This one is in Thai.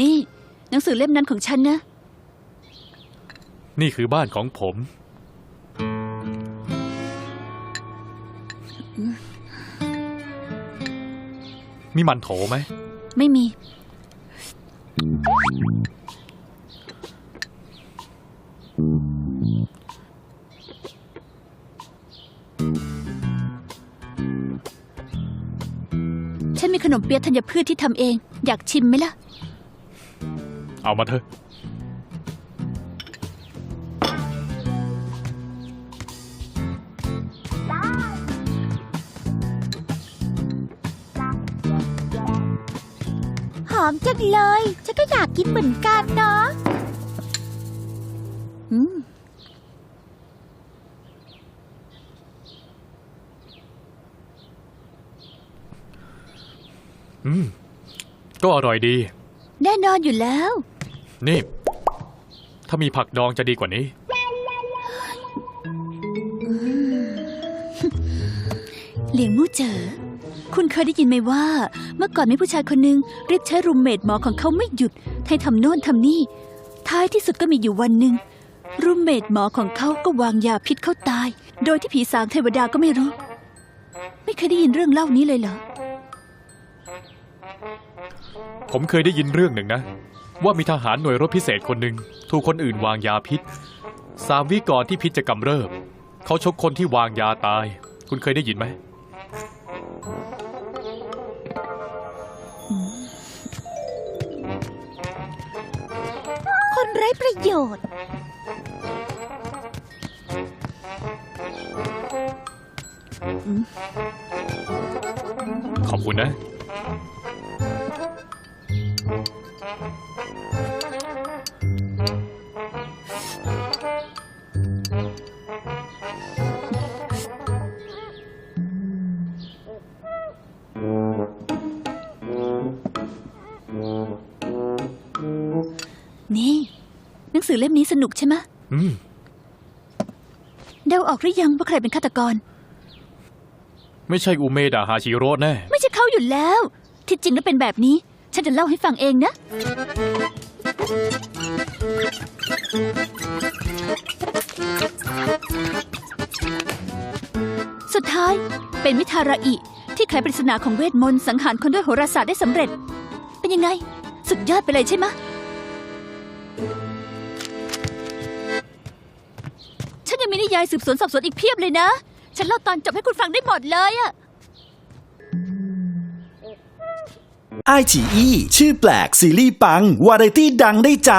นี่ หนังสือเล่มนั้นของฉันนะ นี่คือบ้านของผม มีมันโถไหม ไม่มี ฉันมีขนมเปี๊ยะธัญพืชที่ทำเอง อยากชิมไหมล่ะ เอามาเถอะ หอมจังเลย ฉันก็อยากกินเหมือนกันเนาะอืมอืม ก็อร่อยดี แน่นอนอยู่แล้ว นี่ ถ้ามีผักดองจะดีกว่านี้ เหลียงมู่เจ๋อคุณเคยได้ยินไหมว่า เมื่อก่อนมีผู้ชายคนหนึ่งเรียกใช้รูมเมทหมอของเขาไม่หยุด ให้ทำโน่นทำนี่ ท้ายที่สุดก็มีอยู่วันหนึ่งรูมเมทหมอของเขาก็วางยาพิษเขาตาย โดยที่ผีสางเทวดาก็ไม่รู้ ไม่เคยได้ยินเรื่องเล่านี้เลยเหรอ ผมเคยได้ยินเรื่องหนึ่งนะ ว่ามีทหารหน่วยรบพิเศษคนหนึ่งถูกคนอื่นวางยาพิษสามวิก่อนที่พิษจะกำเริบ เขาชกคนที่วางยาตาย คุณเคยได้ยินไหม คนไร้ประโยชน์ ขอบคุณนะ สือเล่มนี้สนุกใช่ไหมะอืมเดาออกหรือยังว่าใครเป็นฆาตกร ไม่ใช่อุเมดะฮาชิโร่แน่ ไม่ใช่เขาอยู่แล้ว ที่จริงแล้วเป็นแบบนี้ ฉันจะเล่าให้ฟังเองนะ สุดท้ายเป็นมิทาราอิ ที่ไขปริศนาของเวทมนต์สังหารคนด้วยโหราศาสตร์ได้สำเร็จ เป็นยังไง สุดยอดไปเลยใช่ไหมะ มีนิยายสืบสวนสอบสวนอีกเพียบเลยนะ ฉันเล่าตอนจบให้คุณฟังได้หมดเลยอะ ไอจีอีชื่อแปลกซีรีส์ปัง วาไรตี้ดังได้ใจ